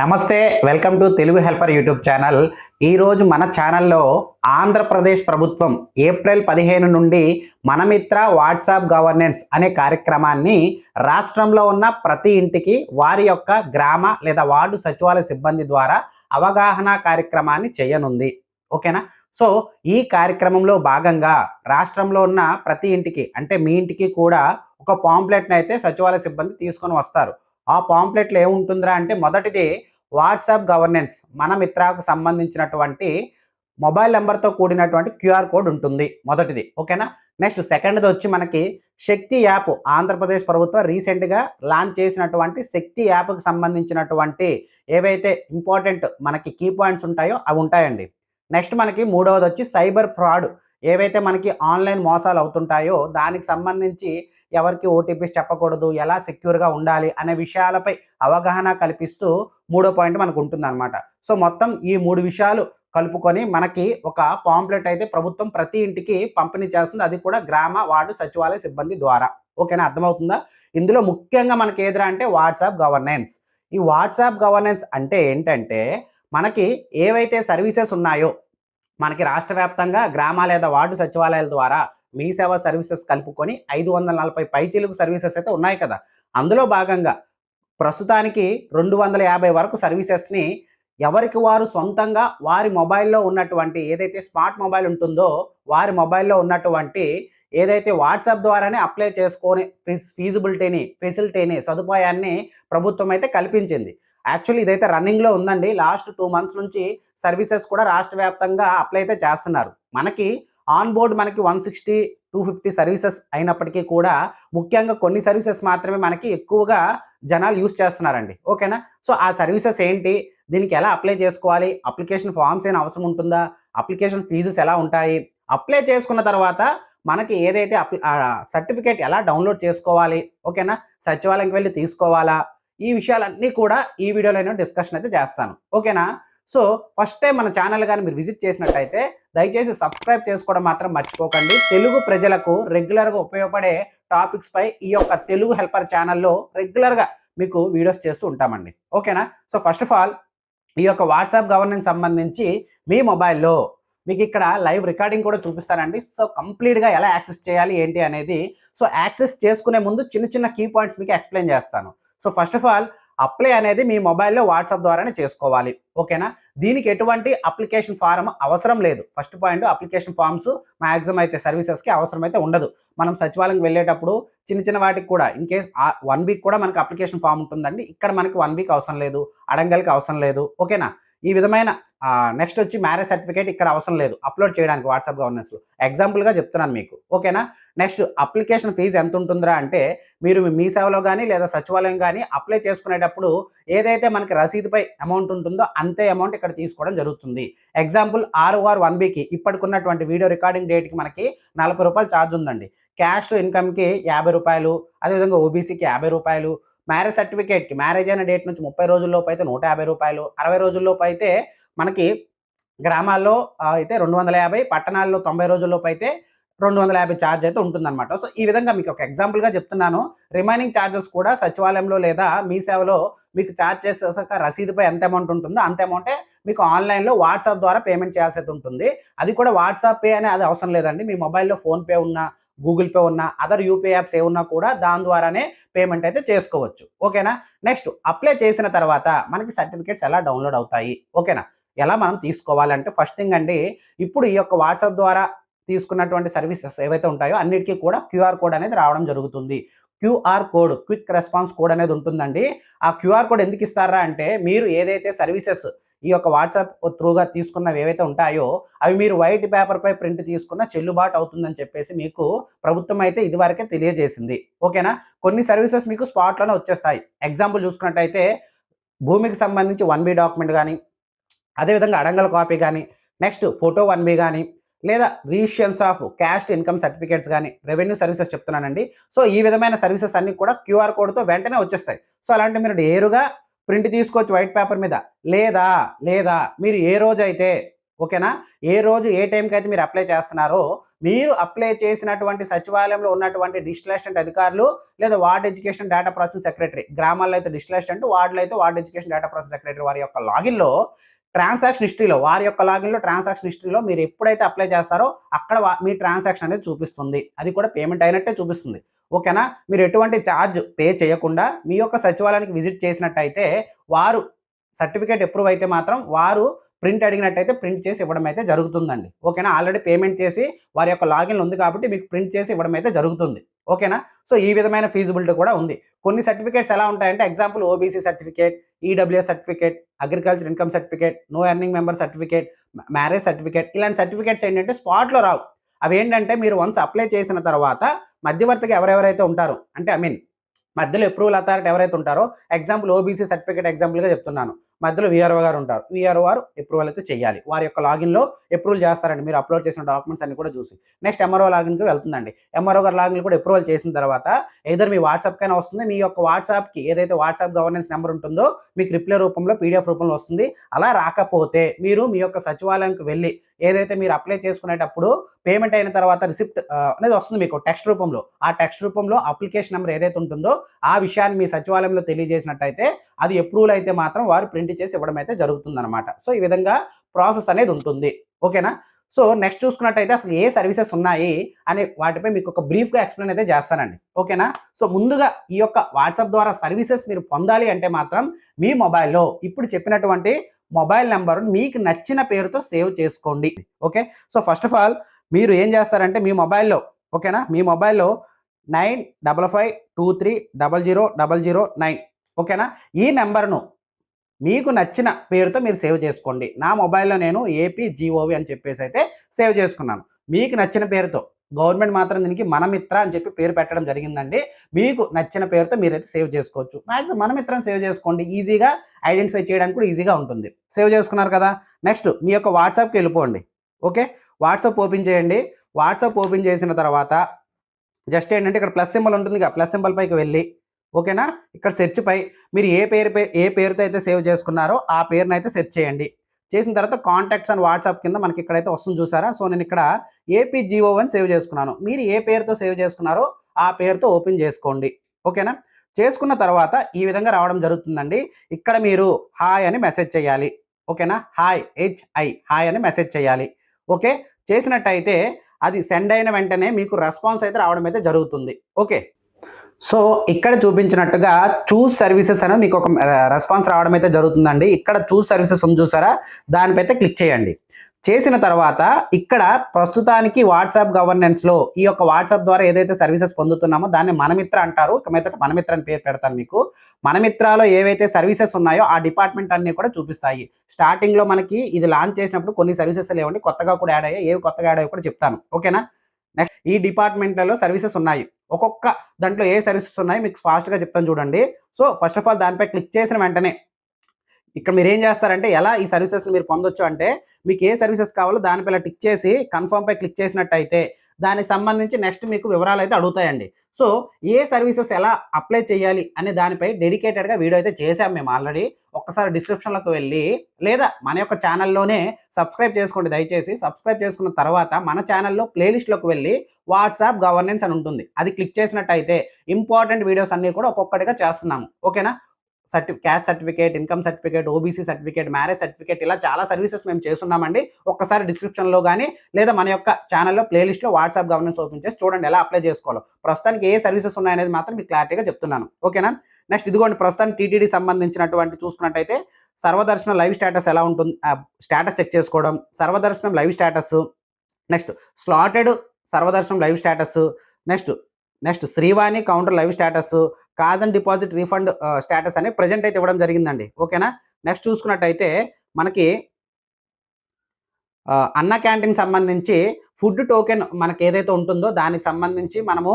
నమస్తే welcome to Telugu helper YouTube channel. ఈరోజు మన ఛానల్లో ఆంధ్రప్రదేశ్ ప్రభుత్వం ఏప్రిల్ పదిహేను నుండి మనమిత్ర వాట్సాప్ గవర్నెన్స్ అనే కార్యక్రమాన్ని రాష్ట్రంలో ఉన్న ప్రతి ఇంటికి వారి యొక్క గ్రామ లేదా వార్డు సచివాలయ సిబ్బంది ద్వారా అవగాహన కార్యక్రమాన్ని చేయనుంది. ఓకేనా? సో ఈ కార్యక్రమంలో భాగంగా రాష్ట్రంలో ఉన్న ప్రతి ఇంటికి అంటే మీ ఇంటికి కూడా ఒక పాంప్లెట్ని అయితే సచివాలయ సిబ్బంది తీసుకొని వస్తారు. ఆ పాంప్లెట్లో ఏముంటుందిరా అంటే మొదటిది వాట్సాప్ గవర్నెన్స్ మన మిత్రాకు సంబంధించినటువంటి మొబైల్ నెంబర్తో కూడినటువంటి క్యూఆర్ కోడ్ ఉంటుంది మొదటిది. ఓకేనా? నెక్స్ట్ సెకండ్ది వచ్చి మనకి శక్తి యాప్ ఆంధ్రప్రదేశ్ ప్రభుత్వం రీసెంట్గా లాంచ్ చేసినటువంటి శక్తి యాప్కి సంబంధించినటువంటి ఏవైతే ఇంపార్టెంట్ మనకి కీ పాయింట్స్ ఉంటాయో అవి ఉంటాయండి. నెక్స్ట్ మనకి మూడవది వచ్చి సైబర్ ఫ్రాడ్ ఏవైతే మనకి ఆన్లైన్ మోసాలు అవుతుంటాయో దానికి సంబంధించి ఎవరికి ఓటీపీస్ చెప్పకూడదు ఎలా సెక్యూర్గా ఉండాలి అనే విషయాలపై అవగాహన కల్పిస్తూ మూడో పాయింట్ మనకు ఉంటుందన్నమాట సో మొత్తం ఈ మూడు విషయాలు కలుపుకొని మనకి ఒక పాంప్లెట్ అయితే ప్రభుత్వం ప్రతి ఇంటికి పంపిణీ చేస్తుంది. అది కూడా గ్రామ వార్డు సచివాలయ సిబ్బంది ద్వారా. ఓకేనా? అర్థమవుతుందా? ఇందులో ముఖ్యంగా మనకి ఏదిరా అంటే వాట్సాప్ గవర్నెన్స్. ఈ వాట్సాప్ గవర్నెన్స్ అంటే ఏంటంటే మనకి ఏవైతే సర్వీసెస్ ఉన్నాయో మనకి రాష్ట్ర వ్యాప్తంగా గ్రామ లేదా వార్డు సచివాలయాల ద్వారా మీ సేవ సర్వీసెస్ కలుపుకొని ఐదు వందల నలభై పైచీలకు సర్వీసెస్ అయితే ఉన్నాయి కదా. అందులో భాగంగా ప్రస్తుతానికి రెండు వందల యాభై వరకు సర్వీసెస్ని ఎవరికి వారు సొంతంగా వారి మొబైల్లో ఉన్నటువంటి ఏదైతే స్మార్ట్ మొబైల్ ఉంటుందో వారి మొబైల్లో ఉన్నటువంటి ఏదైతే వాట్సాప్ ద్వారానే అప్లై చేసుకొని ఫీజిబిలిటీని ఫెసిలిటీని సదుపాయాన్ని ప్రభుత్వం అయితే కల్పించింది. యాక్చువల్లీ ఇదైతే రన్నింగ్లో ఉందండి. లాస్ట్ టూ మంత్స్ నుంచి సర్వీసెస్ కూడా రాష్ట్ర వ్యాప్తంగా అప్లై అయితే చేస్తున్నారు. మనకి ఆన్ బోర్డ్ మనకి one sixty two fifty services అయినప్పటికీ కూడా ముఖ్యంగా కొన్ని సర్వీసెస్ మాత్రమే మనకి ఎక్కువగా జనాలు యూస్ చేస్తున్నారండి. ఓకేనా? సో ఆ సర్వీసెస్ ఏంటి? దీనికి ఎలా అప్లై చేసుకోవాలి? అప్లికేషన్ ఫామ్స్ ఏమైనా అవసరం ఉంటుందా? అప్లికేషన్ ఫీజెస్ ఎలా ఉంటాయి? అప్లై చేసుకున్న తర్వాత మనకి ఏదైతే అప్లి సర్టిఫికేట్ ఎలా డౌన్లోడ్ చేసుకోవాలి? ఓకేనా? సచివాలయంకి వెళ్ళి తీసుకోవాలా? ఈ విషయాలన్నీ కూడా ఈ వీడియోలో నేను డిస్కషన్ అయితే చేస్తాను. ఓకేనా? సో ఫస్ట్ టైం మన ఛానల్ కానీ మీరు విజిట్ చేసినట్టయితే దయచేసి సబ్స్క్రైబ్ చేసుకోవడం మాత్రం మర్చిపోకండి. తెలుగు ప్రజలకు రెగ్యులర్గా ఉపయోగపడే టాపిక్స్ పై ఈ యొక్క తెలుగు హెల్పర్ ఛానల్లో రెగ్యులర్గా మీకు వీడియోస్ చేస్తూ ఉంటామండి. ఓకేనా? సో ఫస్ట్ ఆఫ్ ఆల్ ఈ యొక్క వాట్సాప్ గవర్నెన్స్ సంబంధించి మీ మొబైల్లో మీకు ఇక్కడ లైవ్ రికార్డింగ్ కూడా చూపిస్తానండి. సో కంప్లీట్గా ఎలా యాక్సెస్ చేయాలి ఏంటి అనేది. సో యాక్సెస్ చేసుకునే ముందు చిన్న చిన్న కీ పాయింట్స్ మీకు ఎక్స్ప్లెయిన్ చేస్తాను. So first of all apply అనేది మీ మొబైల్లో వాట్సాప్ ద్వారానే చేసుకోవాలి. ఓకేనా? దీనికి ఎటువంటి అప్లికేషన్ ఫారం అవసరం లేదు. First point application forms maximum అయితే సర్వీసెస్కి అవసరం అయితే ఉండదు. మనం సచివాలయం వెళ్ళేటప్పుడు చిన్న చిన్న వాటికి కూడా ఇన్ కేస్ వన్ వీక్ కూడా మనకి అప్లికేషన్ ఫామ్ ఉంటుందండి. ఇక్కడ మనకి వన్ వీక్ అవసరం లేదు. అడంగల్కి అవసరం లేదు. ఓకేనా? ఈ విధమైన నెక్స్ట్ వచ్చి మ్యారేజ్ సర్టిఫికేట్ ఇక్కడ అవసరం లేదు. అప్లోడ్ చేయడానికి వాట్సాప్ గవర్నెన్స్లో ఎగ్జాంపుల్గా చెప్తున్నాను మీకు. ఓకేనా నెక్స్ట్ అప్లికేషన్ ఫీజు ఎంత ఉంటుందిరా అంటే మీరు మీ సేవలో కానీ లేదా సచివాలయం కానీ అప్లై చేసుకునేటప్పుడు ఏదైతే మనకి రసీదుపై అమౌంట్ ఉంటుందో అంతే అమౌంట్ ఇక్కడ తీసుకోవడం జరుగుతుంది. ఎగ్జాంపుల్ ఆరు ఆర్ వన్ బీకి ఇప్పటికున్నటువంటి వీడియో రికార్డింగ్ డేట్కి మనకి నలభై రూపాయలు ఛార్జ్ ఉందండి. క్యాష్ ఇన్కమ్కి యాభై రూపాయలు అదేవిధంగా ఓబీసీకి యాభై రూపాయలు మ్యారేజ్ సర్టిఫికేట్కి మ్యారేజ్ అయిన డేట్ నుంచి ముప్పై రోజుల్లోపు అయితే నూట యాభై రూపాయలు అరవై రోజుల్లోపు అయితే మనకి గ్రామాల్లో అయితే రెండు వందల యాభై పట్టణాల్లో తొంభై రోజుల్లోపు అయితే రెండు వందల యాభై ఛార్జ్ అయితే ఉంటుందన్నమాట. సో ఈ విధంగా మీకు ఒక ఎగ్జాంపుల్గా చెప్తున్నాను. రిమైనింగ్ ఛార్జెస్ కూడా సచివాలయంలో లేదా మీ సేవలో మీకు ఛార్జ్ చేసేసాక రసీదుపై ఎంత అమౌంట్ ఉంటుందో అంత అమౌంటే మీకు ఆన్లైన్లో వాట్సాప్ ద్వారా పేమెంట్ చేయాల్సి అయితే ఉంటుంది. అది కూడా వాట్సాప్ పే అనే అది అవసరం లేదండి. మీ మొబైల్లో ఫోన్పే ఉన్నా గూగుల్ పే ఉన్నా అదర్ యూపీఐ యాప్స్ ఏమున్నా కూడా దాని ద్వారానే పేమెంట్ అయితే చేసుకోవచ్చు. ఓకేనా నెక్స్ట్ అప్లై చేసిన తర్వాత మనకి సర్టిఫికేట్స్ ఎలా డౌన్లోడ్ అవుతాయి? ఓకేనా ఎలా మనం తీసుకోవాలంటే ఫస్ట్ థింగ్ అండి ఇప్పుడు ఈ యొక్క వాట్సాప్ ద్వారా తీసుకున్నటువంటి సర్వీసెస్ ఏవైతే ఉంటాయో అన్నిటికీ కూడా క్యూఆర్ కోడ్ అనేది రావడం జరుగుతుంది. QR code quick response code అనేది ఉంటుందండి. ఆ క్యూఆర్ కోడ్ ఎందుకు ఇస్తారా అంటే మీరు ఏదైతే సర్వీసెస్ ఈ యొక్క వాట్సాప్ త్రూగా తీసుకున్నవి ఏవైతే ఉంటాయో అవి మీరు వైట్ పేపర్పై ప్రింట్ తీసుకున్న చెల్లుబాటు అవుతుందని చెప్పేసి మీకు ప్రభుత్వం అయితే ఇదివరకే తెలియజేసింది. ఓకేనా? కొన్ని సర్వీసెస్ మీకు స్పాట్లోనే వచ్చేస్తాయి. ఎగ్జాంపుల్ చూసుకున్నట్టయితే భూమికి సంబంధించి వన్ బి డాక్యుమెంట్ కానీ అదేవిధంగా అడంగల్ కాపీ కానీ నెక్స్ట్ ఫోటో వన్ బి కానీ లేదా రిజిస్ట్రెన్స్ ఆఫ్ క్యాస్ట్ ఇన్కమ్ సర్టిఫికేట్స్ కానీ రెవెన్యూ సర్వీసెస్ చెప్తున్నానండి. సో ఈ విధమైన సర్వీసెస్ అన్నీ కూడా క్యూఆర్ కోడ్తో వెంటనే వచ్చేస్తాయి. సో అలాంటి మీరు నేరుగా ప్రింట్ తీసుకోవచ్చు వైట్ పేపర్ మీద. లేదా లేదా మీరు ఏ రోజు అయితే ఓకేనా? ఏ రోజు ఏ టైంకి అయితే మీరు అప్లై చేస్తున్నారో మీరు అప్లై చేసినటువంటి సచివాలయంలో ఉన్నటువంటి డిజిటల్ అసిస్టెంట్ అధికారులు లేదా ward education data process secretary గ్రామాల్లో అయితే డిజిటల్ అసిస్టెంట్ వార్డులో అయితే ward education data process secretary వారి యొక్క లాగిన్లో ట్రాన్సాక్షన్ హిస్టరీలో వారి యొక్క లాగిన్లో ట్రాన్సాక్షన్ హిస్టరీలో మీరు ఎప్పుడైతే అప్లై చేస్తారో అక్కడ వా- మీ ట్రాన్సాక్షన్ అనేది చూపిస్తుంది. అది కూడా పేమెంట్ అయినట్టే చూపిస్తుంది. ఓకేనా? మీరు ఎటువంటి ఛార్జ్ పే చేయకుండా మీ యొక్క సచివాలయానికి విజిట్ చేసినట్టయితే వారు సర్టిఫికేట్ ఎప్రూవ్ అయితే మాత్రం వారు ప్రింట్ అడిగినట్టయితే ప్రింట్ చేసి ఇవ్వడం అయితే జరుగుతుందండి. ఓకేనా? ఆల్రెడీ పేమెంట్ చేసి వారి యొక్క లాగిన్ ఉంది కాబట్టి మీకు ప్రింట్ చేసి ఇవ్వడం అయితే జరుగుతుంది. ఓకేనా? సో ఈ విధమైన ఫీజిబిలిటీ కూడా ఉంది. కొన్ని సర్టిఫికేట్స్ ఎలా ఉంటాయంటే example OBC certificate EWS certificate agriculture income certificate no earning member certificate marriage certificate ఇలాంటి సర్టిఫికేట్స్ ఏంటంటే స్పాట్లో రావు. అవి ఏంటంటే మీరు వన్స్ అప్లై చేసిన తర్వాత మధ్యవర్తిగా ఎవరెవరైతే ఉంటారో అంటే ఐ మీన్ మధ్యలో అప్రూవల్ అథారిటీ ఎవరైతే ఉంటారో ఎగ్జాంపుల్ ఓబీసీ సర్టిఫికేట్ ఎగ్జాంపుల్గా చెప్తున్నాను. మధ్యలో వీఆర్ఓ గారు ఉంటారు. వీఆర్ఓ వారు అప్రూవల్ అయితే చేయాలి. వారి యొక్క లాగిన్లో అప్రూవల్ చేస్తారండి. మీరు అప్లోడ్ చేసిన డాక్యుమెంట్స్ అన్ని కూడా చూసి. నెక్స్ట్ ఎంఆర్ఓ లాగిన్కి వెళ్తుందండి. ఎంఆర్ఓ గారు లాగిన్ కూడా అప్రూవల్ చేసిన తర్వాత ఏదర్ మీ వాట్సాప్కైనా వస్తుంది. మీ యొక్క వాట్సాప్కి ఏదైతే వాట్సాప్ గవర్నెన్స్ నెంబర్ ఉంటుందో మీకు రిప్లై రూపంలో పీడిఎఫ్ రూపంలో వస్తుంది. అలా రాకపోతే మీరు మీ యొక్క సచివాలయంకి వెళ్ళి ఏదైతే మీరు అప్లై చేసుకునేటప్పుడు పేమెంట్ అయిన తర్వాత రిసిప్ట్ అనేది వస్తుంది మీకు టెక్స్ట్ రూపంలో. ఆ టెక్స్ట్ రూపంలో అప్లికేషన్ నెంబర్ ఏదైతే ఉంటుందో ఆ విషయాన్ని మీ సచివాలయంలో తెలియజేసినట్టయితే అది అప్రూవల్ అయితే మాత్రం వారు ప్రింట్ చేసి ఇవ్వడం అయితే జరుగుతుందన్నమాట. సో ఈ విధంగా ప్రాసెస్ అనేది ఉంటుంది. ఓకేనా? సో నెక్స్ట్ చూసుకున్నట్టయితే అసలు ఏ సర్వీసెస్ ఉన్నాయి అనే వాటిపై మీకు ఒక బ్రీఫ్గా ఎక్స్ప్లెయిన్ అయితే చేస్తానండి. ఓకేనా? సో ముందుగా ఈ యొక్క వాట్సాప్ ద్వారా సర్వీసెస్ మీరు పొందాలి అంటే మాత్రం మీ మొబైల్లో ఇప్పుడు చెప్పినటువంటి మొబైల్ నెంబర్ మీకు నచ్చిన పేరుతో సేవ్ చేసుకోండి. Okay? So first of all మీరు ఏం చేస్తారంటే మీ మొబైల్లో ఓకేనా? మీ మొబైల్లో nine double five two three double zero double zero nine ఓకేనా? ఈ నెంబర్ను మీకు నచ్చిన పేరుతో మీరు సేవ్ చేసుకోండి. నా మొబైల్లో నేను ఏపీ జీఓవి అని చెప్పేసి అయితే సేవ్ చేసుకున్నాను. మీకు నచ్చిన పేరుతో గవర్నమెంట్ మాత్రం దీనికి మనమిత్ర అని చెప్పి పేరు పెట్టడం జరిగిందండి. మీకు నచ్చిన పేరుతో మీరైతే సేవ్ చేసుకోవచ్చు. మ్యాక్సిమం మనమిత్రం సేవ్ చేసుకోండి. ఈజీగా ఐడెంటిఫై చేయడానికి కూడా ఈజీగా ఉంటుంది. సేవ్ చేసుకున్నారు కదా? నెక్స్ట్ మీ యొక్క వాట్సాప్కి వెళ్ళిపోండి. ఓకే? వాట్సాప్ ఓపెన్ చేయండి. వాట్సాప్ ఓపెన్ చేసిన తర్వాత జస్ట్ ఏంటంటే ఇక్కడ ప్లస్ సింబల్ ఉంటుంది కదా ప్లస్ సింబల్ పైకి వెళ్ళి. ఓకేనా? ఇక్కడ సెర్చ్ పై మీరు ఏ పేరు ఏ పేరుతో అయితే సేవ్ చేసుకున్నారో ఆ పేరును అయితే సెర్చ్ చేయండి. చేసిన తర్వాత కాంటాక్ట్స్ అండ్ వాట్సాప్ కింద మనకి ఇక్కడైతే వస్తుంది చూసారా? సో నేను ఇక్కడ ఏపీ జీఓ అని సేవ్ చేసుకున్నాను. మీరు ఏ పేరుతో సేవ్ చేసుకున్నారో ఆ పేరుతో ఓపెన్ చేసుకోండి. ఓకేనా? చేసుకున్న తర్వాత ఈ విధంగా రావడం జరుగుతుందండి. ఇక్కడ మీరు హాయ్ అని మెసేజ్ చేయాలి. ఓకేనా? హాయ్ హెచ్ఐ హాయ్ అని మెసేజ్ చేయాలి. ఓకే? చేసినట్టయితే అది సెండ్ అయిన వెంటనే మీకు రెస్పాన్స్ అయితే రావడం అయితే జరుగుతుంది. ఓకే? సో ఇక్కడ చూపించినట్టుగా చూస్ సర్వీసెస్ అని మీకు ఒక రెస్పాన్స్ రావడం అయితే జరుగుతుందండి. ఇక్కడ చూస్ సర్వీసెస్ ఉంది చూసారా? దానిపై అయితే క్లిక్ చేయండి. చేసిన తర్వాత ఇక్కడ ప్రస్తుతానికి వాట్సాప్ గవర్నెన్స్లో ఈ యొక్క వాట్సాప్ ద్వారా ఏదైతే సర్వీసెస్ పొందుతున్నామో దాన్ని మనమిత్ర అంటారు. ఇక మీద మనమిత్ర అని పేరు పెడతాను మీకు. మనమిత్రలో ఏవైతే సర్వీసెస్ ఉన్నాయో ఆ డిపార్ట్మెంట్ అన్ని కూడా చూపిస్తాయి. స్టార్టింగ్లో మనకి ఇది లాంచ్ చేసినప్పుడు కొన్ని సర్వీసెస్ లేవండి. కొత్తగా కూడా యాడ్ అయ్యాయి. ఏవి కొత్తగా యాడ్ అయ్యాయి కూడా చెప్తాను. ఓకేనా? నెక్స్ట్ ఈ డిపార్ట్మెంట్లలో సర్వీసెస్ ఉన్నాయి. ఒక్కొక్క దాంట్లో ఏ సర్వీసెస్ ఉన్నాయి? మీకు ఫాస్ట్గా చెప్తాను చూడండి. సో ఫస్ట్ ఆఫ్ ఆల్ దానిపై క్లిక్ చేసిన వెంటనే ఇక్కడ మీరు ఏం చేస్తారంటే ఎలా ఈ సర్వీసెస్ మీరు పొందొచ్చు అంటే మీకు ఏ సర్వీసెస్ కావాలో దానిపై ఇలా టిక్ చేసి కన్ఫర్మ్ పై క్లిక్ చేసినట్టయితే దానికి సంబంధించి నెక్స్ట్ మీకు వివరాలు అయితే అడుగుతాయండి. సో ఏ సర్వీసెస్ ఎలా అప్లై చేయాలి అనే దానిపై డెడికేటెడ్గా వీడియో అయితే చేసాం మేము ఆల్రెడీ ఒక్కసారి డిస్క్రిప్షన్లోకి వెళ్ళి లేదా మన యొక్క ఛానల్లోనే సబ్స్క్రైబ్ చేసుకోండి దయచేసి. సబ్స్క్రైబ్ చేసుకున్న తర్వాత మన ఛానల్లో ప్లేలిస్ట్లోకి వెళ్ళి వాట్సాప్ గవర్నెన్స్ అని ఉంటుంది. అది క్లిక్ చేసినట్టయితే ఇంపార్టెంట్ వీడియోస్ అన్నీ కూడా ఒక్కొక్కటిగా చేస్తున్నాము. ఓకేనా? సర్టి caste certificate income certificate OBC certificate marriage certificate ఇలా చాలా సర్వీసెస్ మేము చేస్తున్నామండి. ఒక్కసారి డిస్క్రిప్షన్లో కానీ లేదా మన యొక్క ఛానల్లో ప్లేలిస్ట్లో వాట్సాప్ గవర్నెన్స్ ఓపెన్ చేసి చూడండి ఎలా అప్లై చేసుకోవాలో. ప్రస్తుతానికి ఏ సర్వీసెస్ ఉన్నాయనేది మాత్రం మీకు క్లారిటీగా చెప్తున్నాను. ఓకేనా? నెక్స్ట్ ఇదిగోండి ప్రస్తుతానికి టీటీడీ సంబంధించినటువంటి చూసుకున్నట్టయితే సర్వదర్శనం లైవ్ స్టేటస్ ఎలా ఉంటుంది? స్టేటస్ చెక్ చేసుకోవడం సర్వదర్శనం live status next slotted Sarvadarshanam live status next next Srivani counter live status cause and deposit refund status అని ప్రజెంట్ అయితే ఇవ్వడం జరిగిందండి. ఓకేనా? నెక్స్ట్ చూసుకున్నట్టయితే మనకి అన్న క్యాంటీన్ సంబంధించి ఫుడ్ టోకెన్ మనకి ఏదైతే ఉంటుందో దానికి సంబంధించి మనము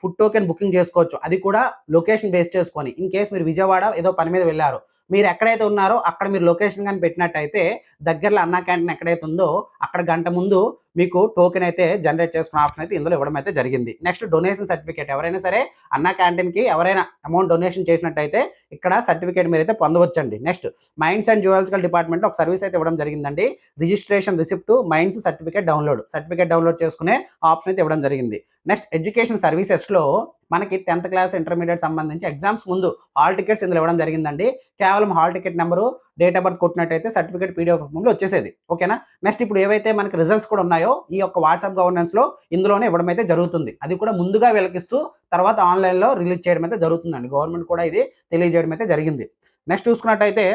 ఫుడ్ టోకెన్ బుకింగ్ చేసుకోవచ్చు. అది కూడా లొకేషన్ బేస్ చేసుకొని ఇన్ కేస్ మీరు విజయవాడ ఏదో పని మీద వెళ్ళారు. మీరు ఎక్కడైతే ఉన్నారో అక్కడ మీరు లొకేషన్ కానీ పెట్టినట్టయితే దగ్గరలో అన్న క్యాంటీన్ ఎక్కడైతే ఉందో అక్కడ గంట ముందు మీకు టోకెన్ అయితే జనరేట్ చేసుకున్న ఆప్షన్ అయితే ఇందులో ఇవ్వడం అయితే జరిగింది. నెక్స్ట్ డొనేషన్ సర్టిఫికేట్ ఎవరైనా సరే అన్న క్యాంటీన్కి ఎవరైనా అమౌంట్ డొనేషన్ చేసినట్టయితే ఇక్కడ సర్టిఫికేట్ మీరు అయితే పొందవచ్చండి next mines and geological department ఒక సర్వీస్ అయితే ఇవ్వడం జరిగిందండి. Registration receipt mines certificate download certificate download చేసుకునే ఆప్షన్ అయితే ఇవ్వడం జరిగింది. నెక్స్ట్ ఎడ్యుకేషన్ సర్వీసెస్లో మనకి టెన్త్ క్లాస్ ఇంటర్మీడియట్ సంబంధించి ఎగ్జామ్స్ ముందు హాల్ టికెట్స్ ఇందులో ఇవ్వడం జరిగిందండి. కేవలం hall ticket number date of birth కొట్టినట్టయితే certificate PDF రూపంలో వచ్చేసేది. ఓకేనా నెక్స్ట్ ఇప్పుడు ఏవైతే మనకి రిజల్ట్స్ కూడా ఉన్నాయో ఈ యొక్క వాట్సాప్ గవర్నెన్స్లో ఇందులోనే ఇవ్వడం అయితే జరుగుతుంది. అది కూడా ముందుగా వెలకిస్తూ తర్వాత ఆన్లైన్లో రిలీజ్ చేయడం అయితే జరుగుతుందండి. గవర్నమెంట్ కూడా ఇది తెలియజేయడం అయితే జరిగింది. నెక్స్ట్ చూసుకున్నట్టయితే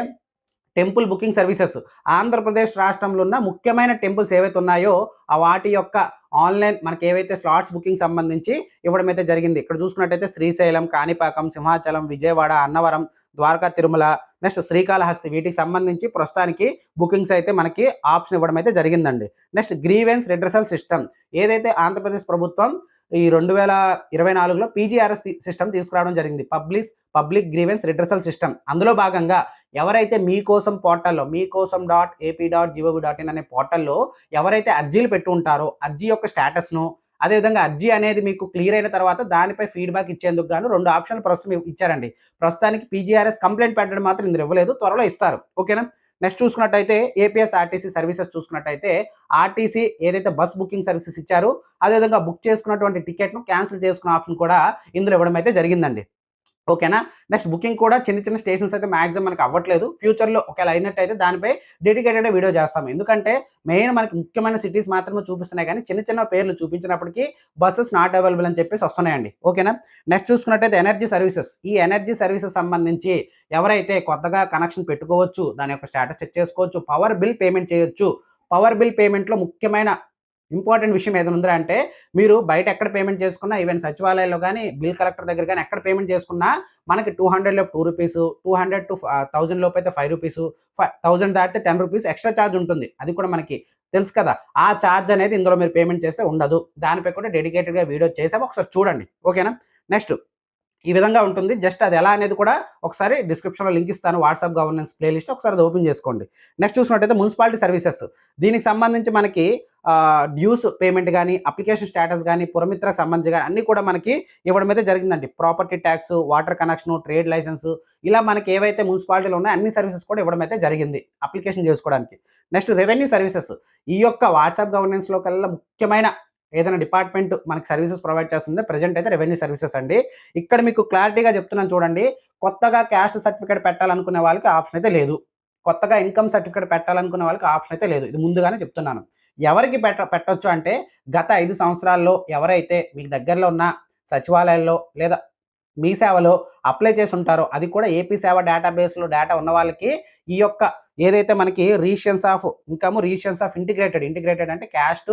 టెంపుల్ బుకింగ్ సర్వీసెస్ ఆంధ్రప్రదేశ్ రాష్ట్రంలో ఉన్న ముఖ్యమైన టెంపుల్స్ ఏవైతే ఉన్నాయో ఆ వాటి యొక్క ఆన్లైన్ మనకి ఏవైతే స్లాట్స్ బుకింగ్ సంబంధించి ఇవ్వడం అయితే జరిగింది. ఇక్కడ చూసుకున్నట్టయితే శ్రీశైలం కాణిపాకం సింహాచలం విజయవాడ అన్నవరం ద్వారకా తిరుమల నెక్స్ట్ శ్రీకాళహస్తి వీటికి సంబంధించి ప్రస్తుతానికి బుకింగ్స్ అయితే మనకి ఆప్షన్ ఇవ్వడం అయితే జరిగిందండి. Next grievance redressal system. ఏదైతే ఆంధ్రప్రదేశ్ ప్రభుత్వం ఈ రెండు వేల ఇరవై నాలుగులో పీజీఆర్ఎస్ సిస్టమ్ తీసుకురావడం జరిగింది. Public public grievance redressal system. అందులో భాగంగా ఎవరైతే మీకోసం పోర్టల్లో Meekosam dot AP dot gov dot in అనే పోర్టల్లో ఎవరైతే అర్జీలు పెట్టుంటారో అర్జీ యొక్క స్టేటస్ను అదేవిధంగా అర్జీ అనేది మీకు క్లియర్ అయిన తర్వాత దానిపై ఫీడ్బ్యాక్ ఇచ్చేందుకు గాను రెండు ఆప్షన్లు ప్రస్తుతం ఇచ్చారండి. ప్రస్తుతానికి పీజీఆర్ఎస్ కంప్లైంట్ పెట్టడం మాత్రం ఇందులో ఇవ్వలేదు త్వరలో ఇస్తారు. ఓకేనా? నెక్స్ట్ చూసుకున్నట్టయితే ఏపీఎస్ ఆర్టీసీ సర్వీసెస్ చూసుకున్నట్టయితే ఆర్టీసీ ఏదైతే బస్ బుకింగ్ సర్వీసెస్ ఇచ్చారో అదేవిధంగా బుక్ చేసుకున్నటువంటి టికెట్ను క్యాన్సిల్ చేసుకున్న ఆప్షన్ కూడా ఇందులో ఇవ్వడం అయితే జరిగిందండి. ఓకేనా? నెక్స్ట్ బుకింగ్ కూడా చిన్న చిన్న స్టేషన్స్ అయితే మాక్సిమం మనకి అవ్వట్లేదు. ఫ్యూచర్లో ఒకవేళ అయినట్టయితే దానిపై డెడికేటెడ్ వీడియో చేస్తాము. ఎందుకంటే మెయిన్ మనకి ముఖ్యమైన సిటీస్ మాత్రమే చూపిస్తున్నాయి కానీ చిన్న చిన్న పేర్లు చూపించినప్పటికీ బస్సెస్ నాట్ అవైలబుల్ అని చెప్పేసి వస్తున్నాయండి. ఓకేనా? నెక్స్ట్ చూసుకున్నట్టయితే ఎనర్జీ సర్వీసెస్. ఈ ఎనర్జీ సర్వీసెస్ సంబంధించి ఎవరైతే కొత్తగా కనెక్షన్ పెట్టుకోవచ్చు దాని యొక్క స్టేటస్ చెక్ చేసుకోవచ్చు పవర్ బిల్ పేమెంట్ చేయొచ్చు. పవర్ బిల్ పేమెంట్లో ముఖ్యమైన ఇంపార్టెంట్ విషయం ఏదైనా అంటే మీరు బయట ఎక్కడ పేమెంట్ చేసుకున్నా ఈవెన్ సచివాలయంలో కానీ బిల్ కలెక్టర్ దగ్గర కానీ ఎక్కడ పేమెంట్ చేసుకున్నా మనకి టూ హండ్రెడ్లో two rupees two hundred to thousand లోపు అయితే ఫైవ్ రూపీస్ ఫైవ్ థౌజండ్ దాటితే టెన్ రూపీస్ ఎక్స్ట్రా ఛార్జ్ ఉంటుంది. అది కూడా మనకి తెలుసు కదా. ఆ ఛార్జ్ అనేది ఇందులో మీరు పేమెంట్ చేస్తే ఉండదు. దానిపై కూడా డెడికేటెడ్గా వీడియో చేసాము ఒకసారి చూడండి. ఓకేనా నెక్స్ట్ ఈ విధంగా ఉంటుంది. జస్ట్ అది ఎలా అనేది కూడా ఒకసారి డిస్క్రిప్షన్లో లింక్ ఇస్తాను. వాట్సాప్ గవర్నెన్స్ ప్లేలిస్ట్ ఒకసారి అది ఓపెన్ చేసుకోండి. నెక్స్ట్ చూసినట్టయితే మున్సిపాలిటీ సర్వీసెస్ దీనికి సంబంధించి మనకి డ్యూస్ పేమెంట్ కానీ అప్లికేషన్ స్టేటస్ కానీ పురమిత్రకు సంబంధించి కానీ అన్నీ కూడా మనకి ఇవ్వడం అయితే జరిగిందండి. Property tax water connection trade licence ఇలా మనకి ఏవైతే మున్సిపాలిటీలు ఉన్నాయో అన్ని సర్వీసెస్ కూడా ఇవ్వడం అయితే జరిగింది అప్లికేషన్ చేసుకోవడానికి. Next revenue services. ఈ యొక్క వాట్సాప్ గవర్నెన్స్లో కల్లా ముఖ్యమైన ఏదైనా డిపార్ట్మెంట్ మనకి సర్వీసెస్ ప్రొవైడ్ చేస్తుంది ప్రజెంట్ అయితే రెవెన్యూ సర్వీసెస్ అండి. ఇక్కడ మీకు క్లారిటీగా చెప్తున్నాను చూడండి. కొత్తగా క్యాస్ట్ సర్టిఫికేట్ పెట్టాలనుకునే వాళ్ళకి ఆప్షన్ అయితే లేదు. కొత్తగా ఇన్కమ్ సర్టిఫికేట్ పెట్టాలనుకునే వాళ్ళకి ఆప్షన్ అయితే లేదు. ఇది ముందుగానే చెప్తున్నాను. ఎవరికి పెట్ట పెట్టొచ్చు అంటే గత ఐదు సంవత్సరాల్లో ఎవరైతే మీకు దగ్గరలో ఉన్న సచివాలయాల్లో లేదా మీ సేవలో అప్లై చేసి ఉంటారో అది కూడా ఏపీ సేవ డేటాబేస్లో డేటా ఉన్న వాళ్ళకి ఈ యొక్క ఏదైతే మనకి రీషన్స్ ఆఫ్ ఇన్కమ్ రీషన్స్ ఆఫ్ ఇంటిగ్రేటెడ్ ఇంటిగ్రేటెడ్ అంటే క్యాస్ట్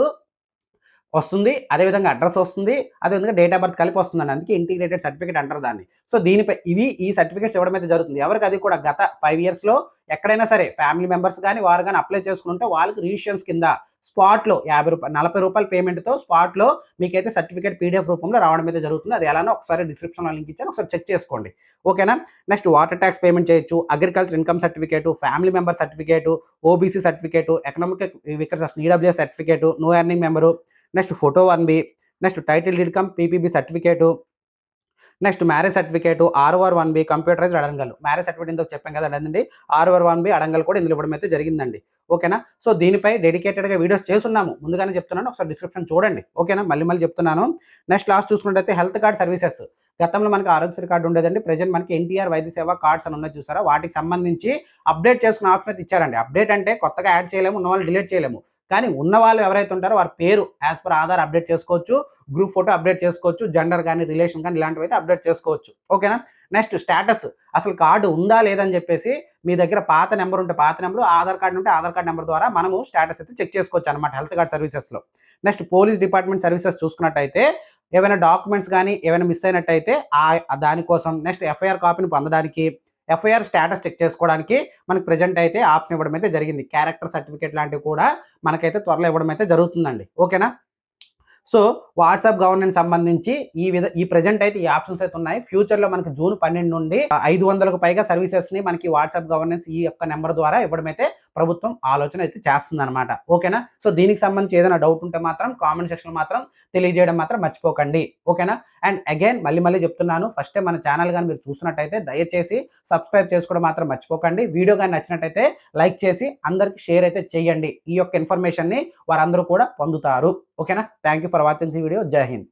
వస్తుంది అదేవిధంగా అడ్రస్ వస్తుంది అదేవిధంగా డేట్ ఆఫ్ బర్త్ కలిపి వస్తుందండి అందుకే ఇంటిగ్రేటెడ్ సర్టిఫికేట్ అంటారు దాన్ని. సో దీనిపై ఇవి ఈ సర్టిఫికేట్స్ ఇవ్వడం అయితే జరుగుతుంది. ఎవరికి అది కూడా గత ఫైవ్ ఇయర్స్లో ఎక్కడైనా సరే ఫ్యామిలీ మెంబర్స్ కానీ వారు కానీ అప్లై చేసుకుంటే వాళ్ళకి రిజిస్ట్రేషన్స్ కింద స్పాట్లో యాభై రూపాయలు నలభై రూపాయల పేమెంట్తో స్పాట్లో మీకైతే సర్టిఫికేట్ పీడిఎఫ్ రూపంలో రావడం అయితే జరుగుతుంది. అది ఎలానో ఒకసారి డిస్క్రిప్షన్లో లింక్ ఇచ్చాను ఒకసారి చెక్ చేసుకోండి. ఓకేనా నెక్స్ట్ వాటర్ ట్యాక్స్ పేమెంట్ చేయొచ్చు agriculture income certificate family member certificate OBC certificate economic weaker EWS certificate no earning member next photo one B next title income cum PPB certificate next marriage certificate R R one B computerised adangal. Marriage certificate ఇందుకు చెప్పాం కదా అదండి RR one B adangal కూడా ఇందులో ఇవ్వడం అయితే జరిగిందండి. ఓకేనా? సో దీనిపై డెడికేటెడ్గా వీడియోస్ చేస్తున్నాము. ముందుగానే చెప్తున్నాను ఒకసారి డిస్క్రిప్షన్ చూడండి. ఓకేనా? మళ్ళీ మళ్ళీ చెప్తున్నాను. నెక్స్ట్ లాస్ట్ చూసుకున్నట్టయితే హెల్త్ కార్డ్ సర్వీసెస్. గతంలో మనకి ఆరోగ్యశ్రీ కార్డు ఉండేదండి. ప్రజెంట్ మనకి ఎన్టీఆర్ వైద్య సేవ కార్డ్స్ అని ఉన్నాయి చూసారా? వాటికి సంబంధించి అప్డేట్ చేసుకున్న ఆప్షన్ అయితే ఇచ్చారండి. అప్డేట్ అంటే కొత్తగా యాడ్ చేయలేము ఉన్న వాళ్ళు డిలీట్ చేయలేము. కానీ ఉన్న వాళ్ళు ఎవరైతే ఉంటారో వారి పేరు యాజ్ పర్ ఆధార్ అప్డేట్ చేసుకోవచ్చు గ్రూప్ ఫోటో అప్డేట్ చేసుకోవచ్చు జెండర్ కానీ రిలేషన్ కానీ ఇలాంటివి అయితే అప్డేట్ చేసుకోవచ్చు. ఓకేనా నెక్స్ట్ స్టేటస్ అసలు కార్డు ఉందా లేదని చెప్పేసి మీ దగ్గర పాత నెంబర్ ఉంటే పాత నెంబర్ ఆధార్ కార్డు ఉంటే ఆధార్ కార్డు నెంబర్ ద్వారా మనము స్టేటస్ అయితే చెక్ చేసుకోవచ్చు అనమాట హెల్త్ కార్డ్ సర్వీసెస్లో నెక్స్ట్ పోలీస్ డిపార్ట్మెంట్ సర్వీసెస్ చూసుకున్నట్టయితే ఏమైనా డాక్యుమెంట్స్ కానీ ఏమైనా మిస్ అయినట్టయితే ఆ దానికోసం నెక్స్ట్ ఎఫ్ఐఆర్ కాపీని పొందడానికి ఎఫ్ఐఆర్ స్టేటస్ చెక్ చేసుకోవడానికి మనకి ప్రజెంట్ అయితే ఆప్షన్ ఇవ్వడం అయితే జరిగింది. క్యారెక్టర్ సర్టిఫికేట్ లాంటివి కూడా మనకైతే త్వరలో ఇవ్వడం అయితే జరుగుతుందండి. ఓకేనా? సో వాట్సాప్ గవర్నెన్స్ సంబంధించి ఈ విధ ఈ ప్రజెంట్ అయితే ఈ ఆప్షన్స్ అయితే ఉన్నాయి. ఫ్యూచర్లో మనకి జూన్ పన్నెండు నుండి ఐదు వందలకు పైగా సర్వీసెస్ని మనకి వాట్సాప్ గవర్నెన్స్ ఈ యొక్క నెంబర్ ద్వారా ఇవ్వడం అయితే ప్రభుత్వం ఆలోచన అయితే చేస్తుందన్నమాట. ఓకేనా? సో దీనికి సంబంధించి ఏదైనా డౌట్ ఉంటే మాత్రం కామెంట్ సెక్షన్ మాత్రం తెలియజేయడం మాత్రం మర్చిపోకండి. ఓకేనా? అండ్ అగైన్ మళ్ళీ మళ్ళీ చెప్తున్నాను ఫస్ట్ మన ఛానల్ కానీ మీరు చూసినట్టయితే దయచేసి సబ్స్క్రైబ్ చేసుకోవడం మాత్రం మర్చిపోకండి. వీడియో కానీ నచ్చినట్టయితే లైక్ చేసి అందరికి షేర్ అయితే చేయండి. ఈ యొక్క ఇన్ఫర్మేషన్ని వారందరూ కూడా పొందుతారు. ఓకేనా? థ్యాంక్ యూ ఫర్ వాచింగ్ ఈ వీడియో జై హింద్